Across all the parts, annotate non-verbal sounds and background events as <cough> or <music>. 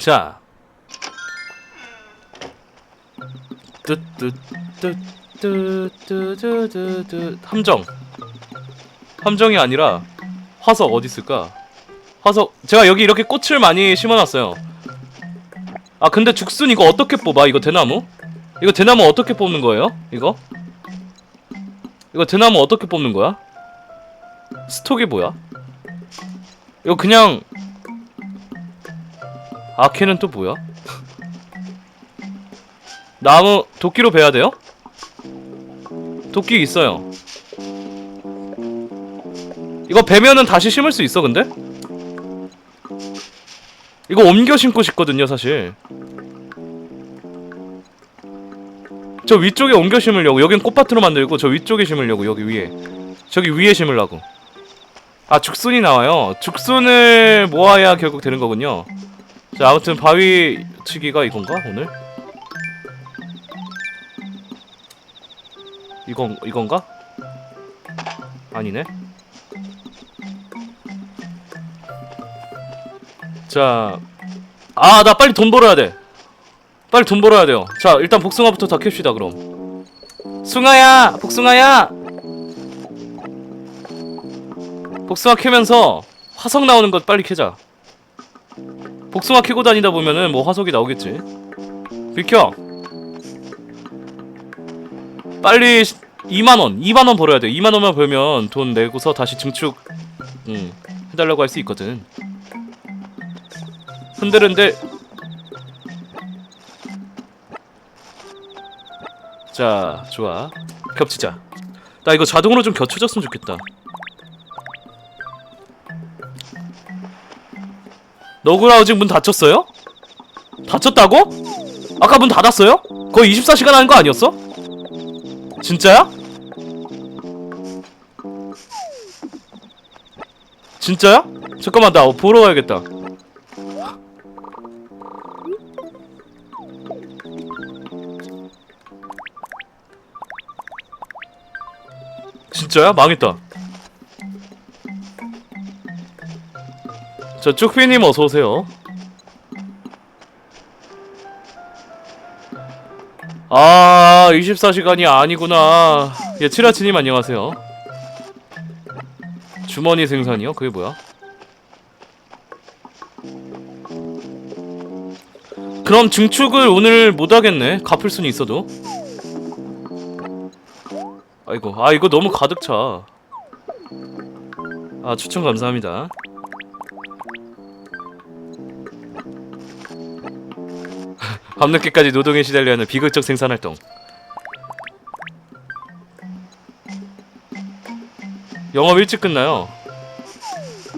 자. 뜨뜨뜨뜨뜨뜨뜨 함정. 함정이 아니라 화석 어디 있을까? 화석 제가 여기 이렇게 꽃을 많이 심어놨어요. 아 근데 죽순 이거 어떻게 뽑아? 이거 대나무? 이거 대나무 어떻게 뽑는 거예요? 이거? 이거 대나무 어떻게 뽑는 거야? 스톡이 뭐야? 이거 그냥 아 걔는 또 뭐야? 나무 도끼로 베야 돼요? 도끼 있어요. 이거 베면은 다시 심을 수 있어 근데? 이거 옮겨 심고 싶거든요 사실. 저 위쪽에 옮겨 심으려고 여긴 꽃밭으로 만들고 저 위쪽에 심으려고 여기 위에 저기 위에 심으려고 아 죽순이 나와요 죽순을 모아야 결국 되는 거군요 자 아무튼 바위 치기가 이건가 오늘? 이건 이건가? 아니네. 자, 아 나 빨리 돈 벌어야 돼. 빨리 돈 벌어야 돼요. 자 일단 복숭아부터 다 캡시다 그럼. 숭아야, 복숭아야. 복숭아 캐면서 화석 나오는 것 빨리 캐자. 복숭아 캐고 다니다 보면은 뭐 화석이 나오겠지. 비켜. 빨리 2만원 2만원 벌어야 돼. 2만원만 벌면 돈 내고서 다시 증축 음, 해달라고 할 수 있거든. 흔들흔들. 자 좋아. 겹치자. 나 이거 자동으로 좀 겹쳐졌으면 좋겠다 아직 문 닫혔어요? 닫혔다고? 아까 문 닫았어요? 거의 24시간 하는 거 아니었어? 진짜야? 진짜야? 잠깐만 나 보러 가야겠다. 진짜야? 망했다. 저 쭉피님 어서 오세요. 아, 24시간이 아니구나. 예, 치라치님 안녕하세요. 주머니 생산이요? 그게 뭐야? 그럼 증축을 오늘 못 하겠네. 갚을 수는 있어도. 아이고, 아 이거 너무 가득 차. 아 추천 감사합니다. <laughs> 밤늦게까지 노동에 시달려 하는 비극적 생산 활동. 영업 일찍 끝나요.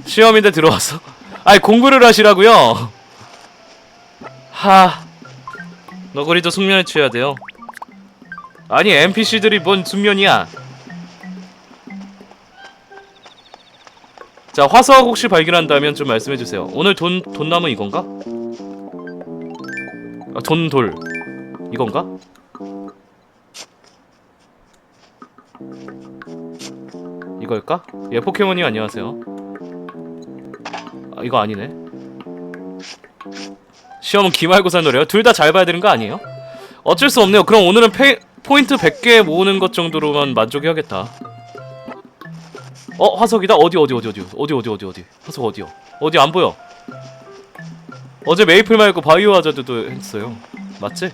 시험인데 들어왔어. <laughs> 아이 공부를 하시라고요. 하. 너구리도 숙면에 취해야 돼요. 아니 NPC들이 뭔 숙면이야. 자 화석 혹시 발견한다면 좀 말씀해 주세요. 오늘 돈돈 남은 이건가? 아, 돈돌 이건가? 이걸까? 예 포켓몬님 안녕하세요 아 이거 아니네 시험은 기말고사 노래요? 둘 다 잘 봐야 되는 거 아니에요? 어쩔 수 없네요 그럼 오늘은 페, 포인트 100개 모으는 것 정도로만 만족해야겠다 어 화석이다 어디 어디 어디 어디 어디 어디 어디 어디 화석 어디요 어디 안 보여 어제 메이플 말고 바이오 하자드도 했어요 맞지?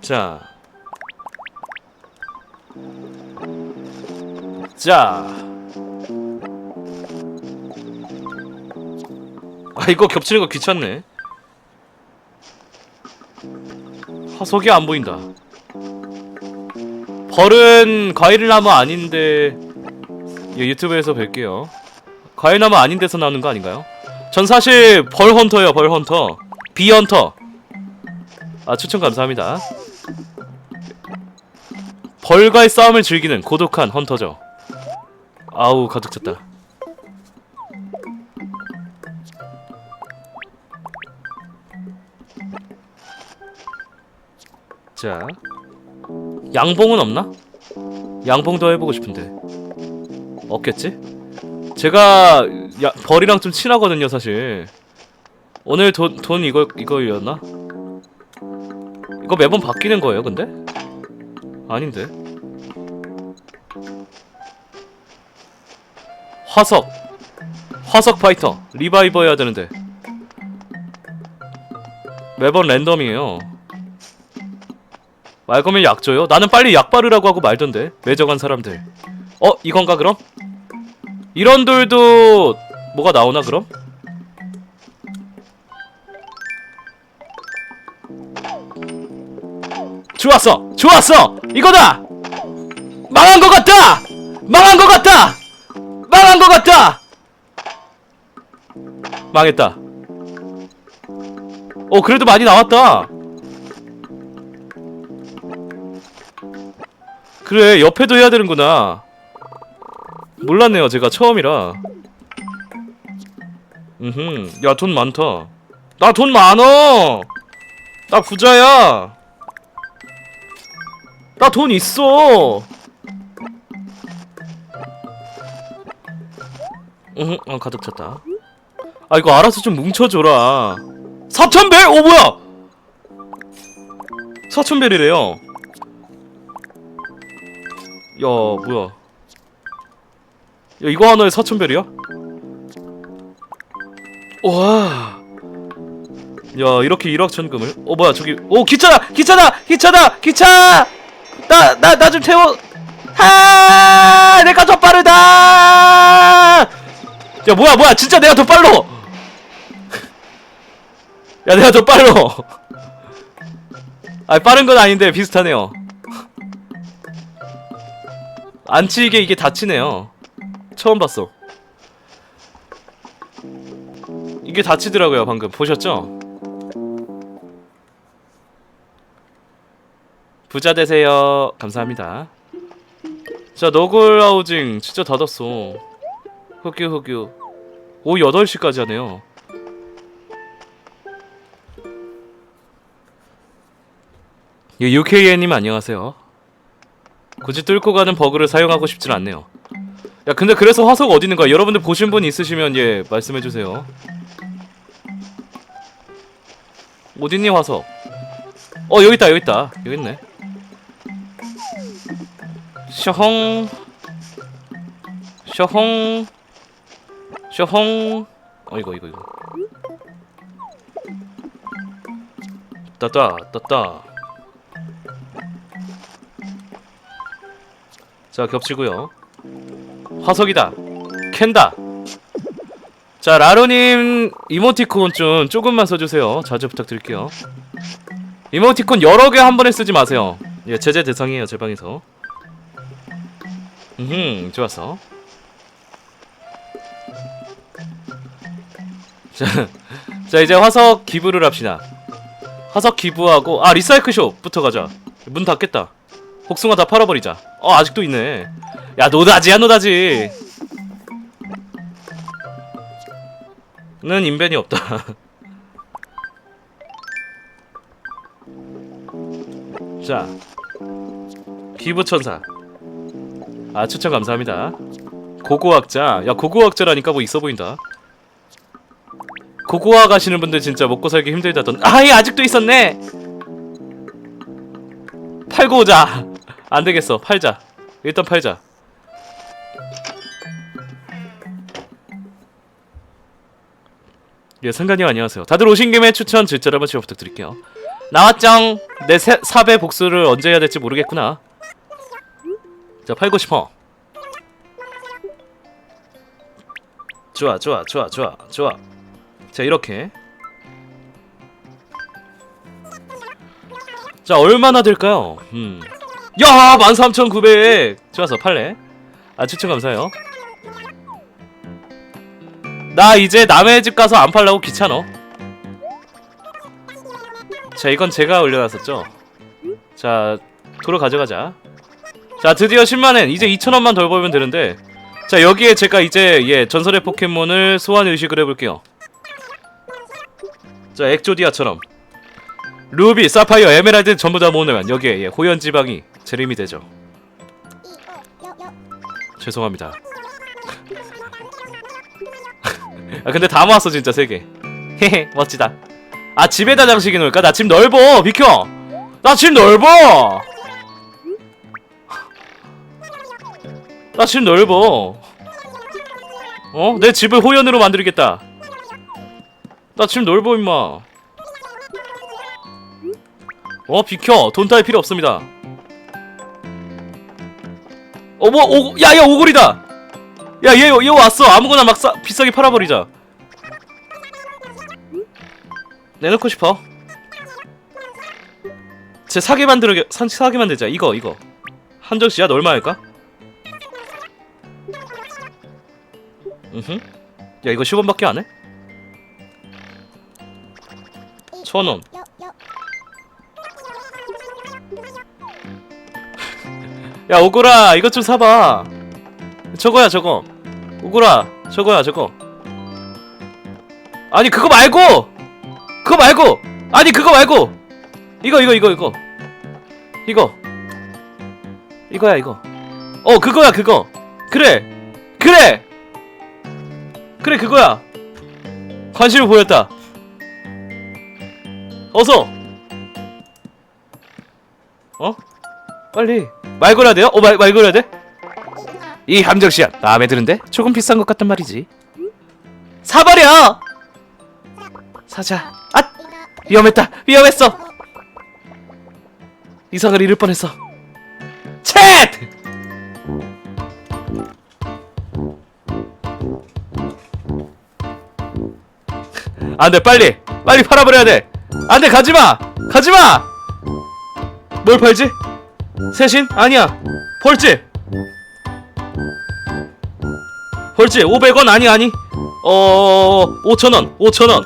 자. 자. 아, 이거 겹치는 거 귀찮네. 화석이 안 보인다. 벌은 과일나무 아닌데 예, 유튜브에서 뵐게요. 과일나무 아닌 데서 나오는 거 아닌가요? 전 사실 벌 헌터예요, 벌 헌터. 비 헌터. 아, 추천 감사합니다. 벌과의 싸움을 즐기는 고독한 헌터죠. 아우, 가득 찼다. 자. 양봉은 없나? 양봉도 해보고 싶은데. 없겠지? 제가 야 벌이랑 좀 친하거든요 사실 오늘 돈, 돈 이거 이거였나? 이거 매번 바뀌는 거예요 근데? 아닌데 화석 화석 파이터 리바이버 해야 되는데 매번 랜덤이에요 말 거면 약 줘요? 나는 빨리 약 바르라고 하고 말던데 매정한 사람들 어? 이건가 그럼? 이런 돌도 뭐가 나오나 그럼? 좋았어! 좋았어! 이거다! 망한 것 같다! 망한 것 같다! 망한 것 같다! 망했다. 어, 그래도 많이 나왔다. 그래, 옆에도 해야 되는구나. 몰랐네요, 제가 처음이라. 음흠, 야, 돈 많다. 나 돈 많어! 나 부자야! 나 돈 있어! 응, 어, 가득 찼다. 아, 이거 알아서 좀 뭉쳐줘라. 사천벨! 오, 뭐야! 사천벨이래요. 야, 뭐야. 야, 이거 하나에 사천벨이야? 와. 야, 이렇게 일확천금을. 어, 뭐야, 저기. 오, 기차다! 기차다! 기차다! 기차! 나, 나, 나 좀 태워! 하! 내가 더 빠르다! 야, 뭐야, 뭐야, 진짜 내가 더 빨로! <laughs> 야, 내가 더 빨로! <laughs> 아, 빠른 건 아닌데, 비슷하네요. 안 치이게 이게 다치네요. 처음 봤어. 이게 다치더라고요, 방금. 보셨죠? 부자 되세요. 감사합니다. 자, 너굴 하우징 진짜 닫았어. 흑유 흑유. 오후 8시까지 하네요. 예, UK님 안녕하세요. 굳이 뚫고 가는 버그를 사용하고 싶진 않네요. 야, 근데 그래서 화석 어디 있는 거야? 여러분들 보신 분 있으시면 예, 말씀해 주세요. 어딨니 화석? 어, 여기 있다. 여기 있다. 여기 있네. 셔헝 셔헝 셔헝 어 이거 이거 이거 따따 따따 자 겹치고요 화석이다 캔다 자 라루님 이모티콘 좀 조금만 써주세요 자주 부탁드릴게요 이모티콘 여러 개 한 번에 쓰지 마세요 예 제재 대상이에요 제 방에서 음, 좋았어. 자, <laughs> 자 이제 화석 기부를 합시다. 화석 기부하고 아 리사이클 숍부터 가자. 문 닫겠다. 복숭아 다 팔아버리자. 어 아직도 있네. 야 노다지야 노다지. 는 인벤이 없다. <laughs> 자 기부천사. 아 추천 감사합니다. 고고학자. 야 고고학자라니까 뭐 있어 보인다. 고고학 가시는 분들 진짜 먹고 살기 힘들다던. 아예 아직도 있었네. 팔고 오자. 안 되겠어. 팔자. 일단 팔자. 예, 상관님 안녕하세요. 다들 오신 김에 추천 질자를 한번 씩 부탁드릴게요. 나왔쩡. 내 세, 사배 복수를 언제 해야 될지 모르겠구나. 자 팔고 싶어 좋아 좋아 좋아 좋아 좋아 자 이렇게 자 얼마나 될까요 음 야 13,900 좋아서 팔래? 아 추천 감사해요. 나 이제 남의 집 가서 안 팔라고 귀찮어. 자 이건 제가 올려놨었죠? 자 도로 가져가자. 자 드디어 10만엔. 이제 2천원만 덜 벌면 되는데. 자 여기에 제가 이제 예 전설의 포켓몬을 소환 의식을 해볼게요. 자 엑조디아처럼. 루비, 사파이어, 에메랄드 전부 다 모으면 여기에 예, 호연 지방이 재림이 되죠. 죄송합니다. <laughs> 아 근데 다 모았어 진짜 세 개. 헤헤 멋지다. 아 집에다 장식해 놓을까? 나 집 넓어 비켜. 나 집 넓어. 나 집 넓어. 어? 내 집을 호연으로 만들겠다. 나 집 넓어 임마. 어 비켜. 돈 따위 필요 없습니다 어뭐 오 야야 오골이다. 야얘 얘 왔어. 아무거나 막 싸, 비싸게 팔아버리자. 내놓고 싶어. 제 사게 만들어 산 사게 만들자. 이거 이거. 한정씨야 너 얼마 할까? 음흠. 야 이거 10원밖에 안 해? 천원 야 오구라 이것 좀 사봐. 저거야 저거. 오구라 저거야 저거. 아니 그거 말고! 그거 말고! 아니 그거 말고! 이거 이거 이거 이거. 이거. 이거야 이거. 어 그거야 그거. 그래. 그래! 그래 그거야. 관심을 보였다. 어서! 어 빨리 말 걸어야 돼요? 어, 말, 말 걸어야 돼? 이 함정씨야 마음에 드는데? 조금 비싼 것 같단 말이지 사버려! 사자 아! 위험했다 위험했어 이상을 잃을 뻔했어 챗! 안돼 빨리 빨리 팔아버려야 돼 안돼 가지마 가지마 뭘 팔지? 세신? 아니야. 벌집. 벌집 500원? 아니 아니. 어 5천원 5천원.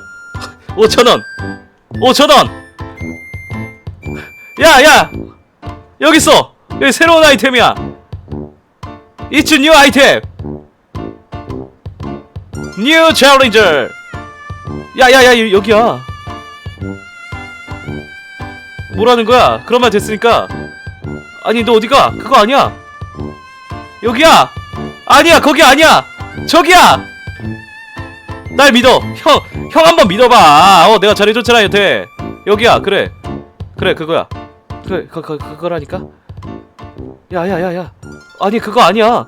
5천원. <laughs> 5천원. 야 야. 여기 있어. 여기 새로운 아이템이야. It's new item. New challenger. 야 야 야 여기야. 뭐라는 거야? 그런 말 됐으니까 아니 너 어디가? 그거 아니야? 여기야! 아니야 거기 아니야! 저기야! 날 믿어. 형 형 한번 믿어봐. 어 내가 잘해줬잖아 여태 여기야 그래. 그래 그거야. 그래 그, 그, 그거라니까? 야야야야. 아니 그거 아니야.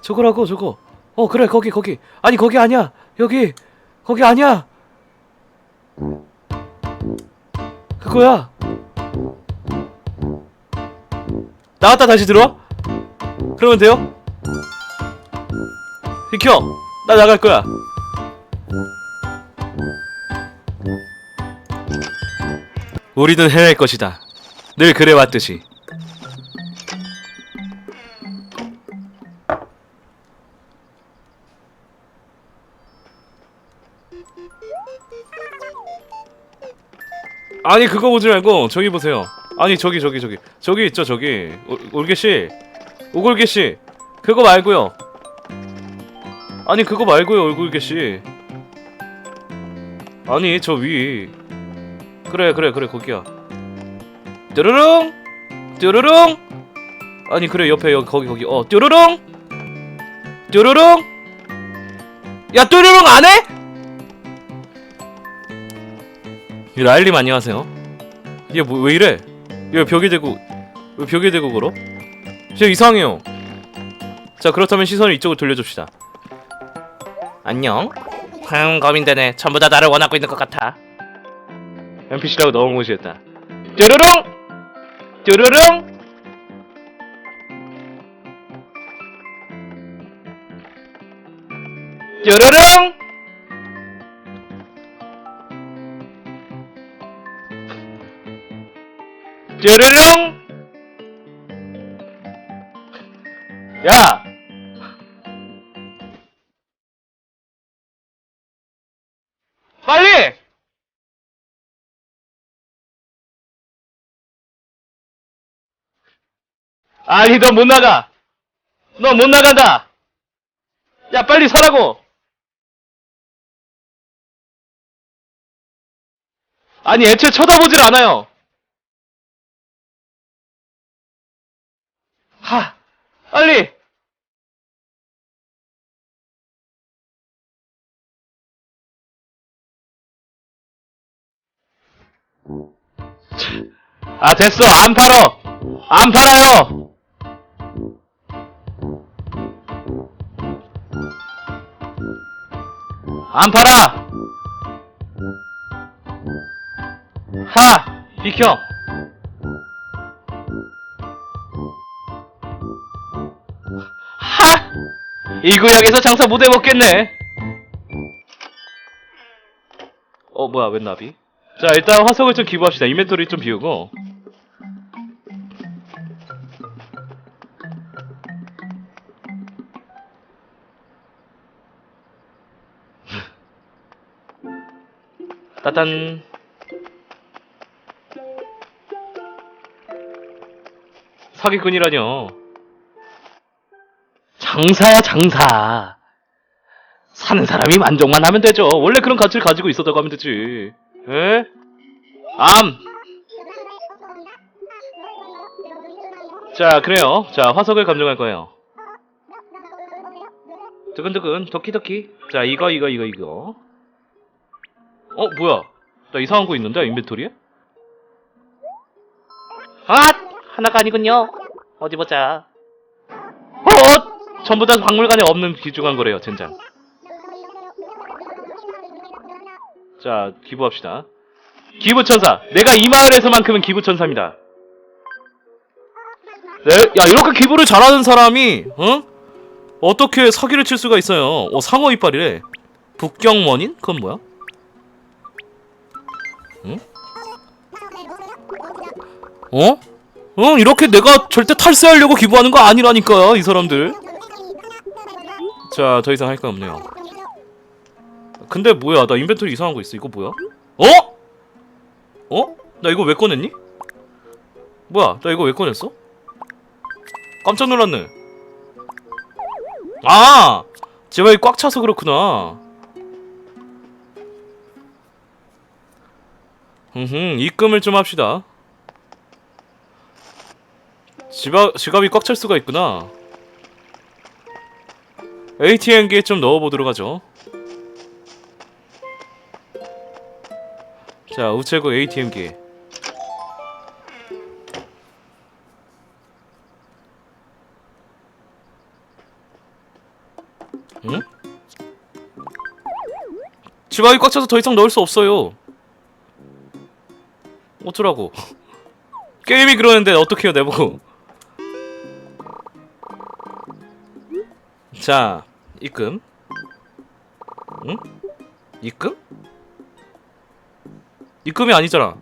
저거라고 저거. 어 그래 거기 거기. 아니 거기 아니야. 여기. 거기 아니야. 그거야 나갔다 다시 들어와? 그러면 돼요? 비켜! 나 나갈 거야. 우리는 해낼 것이다. 늘 그래왔듯이. 아니 그거 보지 말고 저기 보세요. 아니 저기 저기 저기 저기 있죠 저기 오, 올개씨 오골개씨 그거 말고요. 아니 그거 말고요 얼굴개씨. 아니 저 위. 그래 그래 그래 거기야. 뚜루룽 뚜루룽. 아니 그래 옆에 여기 거기 거기 어 뚜루룽 뚜루룽. 야 뚜루룽 안 해? 이 라일님 안녕하세요. 얘 뭐 왜 이래? 얘 벽에 대고 왜 벽에 대고 걸어? 진짜 이상해요. 자 그렇다면 시선을 이쪽으로 돌려줍시다. 안녕. 흠 거민대네. 전부 다 나를 원하고 있는 것 같아. NPC라고 너무 무시했다. 뾰로롱! 뾰로롱! 뾰로롱! 뾰로롱! 야! 빨리! 아니 너 못 나가. 너 못 나간다. 야 빨리 서라고. 아니 애초에 쳐다보질 않아요. 가! 빨리! 아 됐어. 안 팔어. 안 팔아요. 안 팔아. 하 비켜. 이 구역에서 장사 못 해먹겠네. 어, 뭐야, 웬 나비? 자, 일단 화석을 좀 기부합시다. 인벤토리 좀 비우고. 따단. 사기꾼이라뇨. 장사야 장사 사는 사람이 만족만 하면 되죠 원래 그런 가치를 가지고 있었다고 하면 되지 에? 암! 자 그래요 자 화석을 감정할 거예요 두근두근 도키도키 자 이거 이거 이거 이거 어 뭐야 나 이상한 거 있는데 인벤토리에? 아! 하나가 아니군요 어디 보자 어! 전부 다 박물관에 없는 귀중한 거래요, 젠장. 자, 기부합시다. 기부천사! 내가 이 마을에서만큼은 기부천사입니다. 네, 야, 이렇게 기부를 잘하는 사람이, 어? 어떻게 사기를 칠 수가 있어요? 어, 상어 이빨이래. 북경원인? 그건 뭐야? 응? 어? 응, 이렇게 내가 절대 탈세하려고 기부하는 거 아니라니까요, 이 사람들. 자, 더 이상 할거 없네요. 근데 뭐야, 나 인벤토리 이상한 거 있어. 이거 뭐야? 어? 어? 나 이거 왜 꺼냈니? 뭐야, 나 이거 왜 꺼냈어? 깜짝 놀랐네. 아! 제발이 꽉 차서 그렇구나. 흠흠, 입금을 좀 합시다. 지갑, 지갑이 꽉 찰 수가 있구나. ATM기에 좀 넣어보도록 하죠. 자, 우체국 ATM기. 응? 지갑이 꽉 차서 더 이상 넣을 수 없어요. 어쩌라고. <laughs> 게임이 그러는데 어떻게 해요, 내보고. 자, 입금. 응? 입금? 입금이 아니잖아.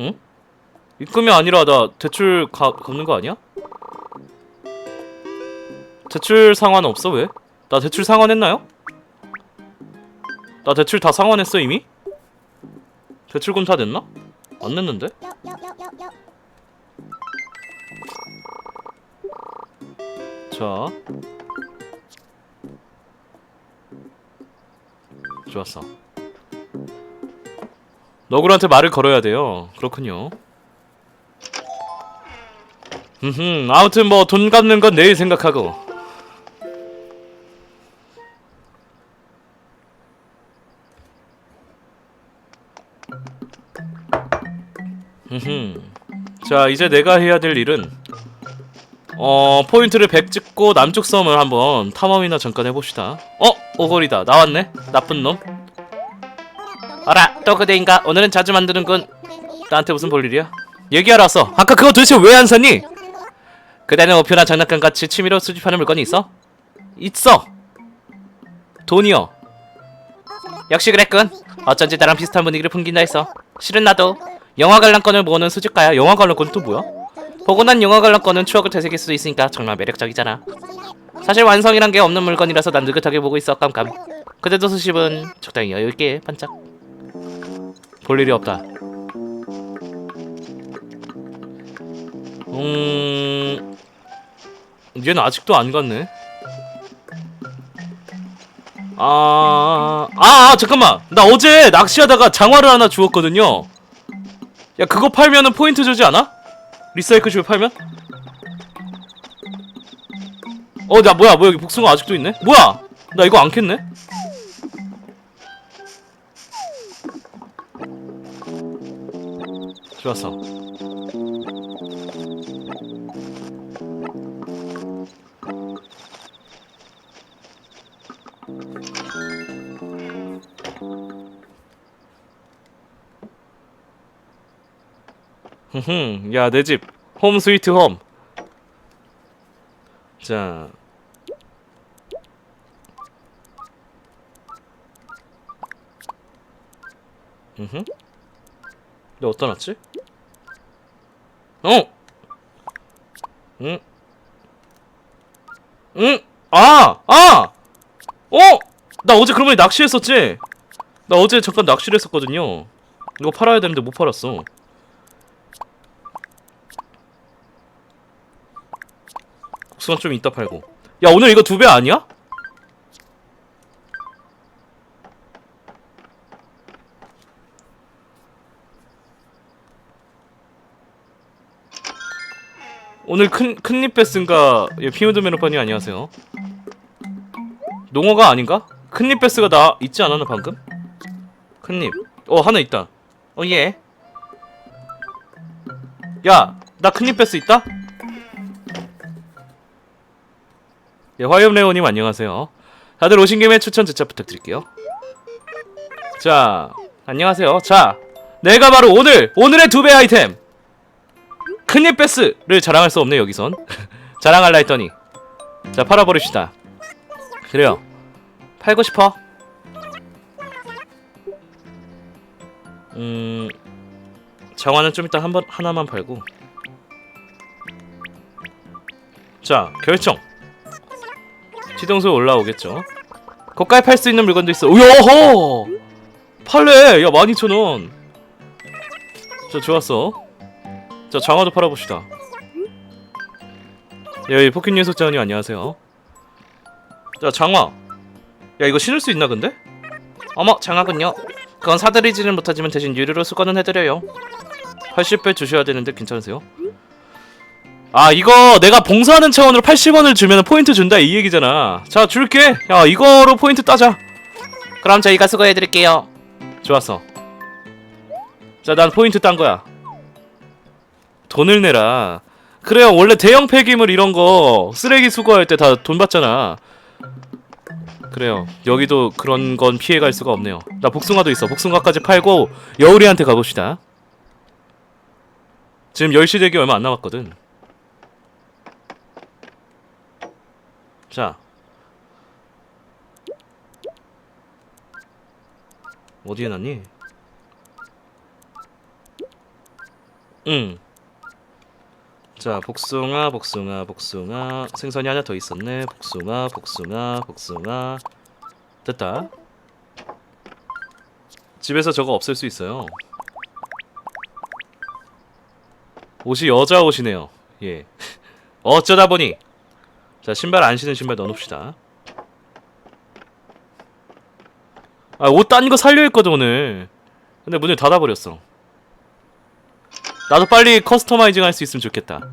응? 입금이 아니라 나 대출 가, 갚는 거 아니야? 대출 상환 없어 왜? 나 대출 상환했나요? 나 대출 다 상환했어 이미? 대출금 다 냈나? 안 냈는데? 자 좋았어. 너구리한테 말을 걸어야 돼요. 그렇군요. 음 아무튼 뭐 돈 갚는 건 내일 생각하고. 음 자 이제 내가 해야 될 일은 어 포인트를 100 찍고 남쪽 섬을 한번 탐험이나 잠깐 해봅시다. 어? 오거리다. 나왔네. 나쁜 놈. 어라 또 그대인가? 오늘은 자주 만드는군. 나한테 무슨 볼일이야? 얘기하러 왔어. 아까 그거 도대체 왜안 샀니? 그대는 우표나 장난감 같이 취미로 수집하는 물건이 있어? 있어. 돈이요. 역시 그랬군. 어쩐지 나랑 비슷한 분위기를 풍긴다 했어 실은 나도 영화 관람권을 모으는 수집가야. 영화 관람권 또 뭐야? 보고 난 영화 관람권은 추억을 되새길 수도 있으니까 정말 매력적이잖아. 사실 완성이란 게 없는 물건이라서 난 느긋하게 보고 있어 깜깜. 그래도 수십은 적당히 여유 있게 반짝. 볼 일이 없다. 음, 얘는 아직도 안 갔네. 아, 아, 아, 잠깐만. 나 어제 낚시하다가 장화를 하나 주웠거든요. 야, 그거 팔면은 포인트 주지 않아? 리사이클집에 팔면? 어, 나 뭐야, 뭐야, 여기 복숭아 아직도 있네? 뭐야! 나 이거 안 캤네? 좋았어. 흠흠, 야, 내 집. 홈 스위트 홈. 자. 너 어디다 놨지? 어! 응? 응? 아! 아! 어! 나 어제 그러고 낚시했었지? 나 어제 잠깐 낚시를 했었거든요. 이거 팔아야 되는데 못 팔았어. 국수는 좀 이따 팔고. 야, 오늘 이거 두 배 아니야? 오늘 큰 큰립 베스인가? 예, 피우드 메로파니 안녕하세요. 농어가 아닌가? 큰립 베스가 나 있지 않았나 방금? 큰립. 어 하나 있다. 어 예. 야, 나 큰립 베스 있다? 예, 화염 레오님 안녕하세요. 다들 오신 김에 추천 제차 부탁드릴게요. 자, 안녕하세요. 자, 내가 바로 오늘 오늘의 두 배 아이템. 큰입 베스를 자랑할 수 없네 여기선 <laughs> 자랑할라 했더니 자 팔아버립시다 그래요 팔고 싶어 음 정화는 좀 이따 한번 하나만 팔고 자 결정 지동소 올라오겠죠. 고가에 팔 수 있는 물건도 있어. 우여허 팔래! 야 12,000원. 자 좋았어. 자 장화도 팔아봅시다. 여기 포켓 예속자원님 안녕하세요. 자 장화. 야 이거 신을 수 있나 근데? 어머 장화군요. 그건 사드리지는 못하지만 대신 유료로 수거는 해드려요. 80배 주셔야 되는데 괜찮으세요? 아 이거 내가 봉사하는 차원으로 80원을 주면 포인트 준다 이 얘기잖아 자 줄게 야 이거로 포인트 따자 그럼 저희가 수거해드릴게요 좋았어 자 난 포인트 딴 거야 돈을 내라. 그래요. 원래 대형 폐기물 이런 거 쓰레기 수거할 때 다 돈 받잖아. 그래요. 여기도 그런 건 피해갈 수가 없네요. 나 복숭아도 있어. 복숭아까지 팔고 여우리한테 가봅시다. 지금 10시 되기 얼마 안 남았거든. 자. 어디에 놨니? 응. 자, 복숭아, 복숭아, 복숭아. 생선이 하나 더 있었네. 복숭아, 복숭아, 복숭아. 됐다. 집에서 저거 없앨 수 있어요. 옷이 여자 옷이네요. 예. <laughs> 어쩌다 보니. 자, 신발 안 신은 신발 넣어놓읍시다. 아, 옷 딴 거 살려 했거든, 오늘. 근데 문을 닫아버렸어. 나도 빨리 커스터마이징 할 수 있으면 좋겠다.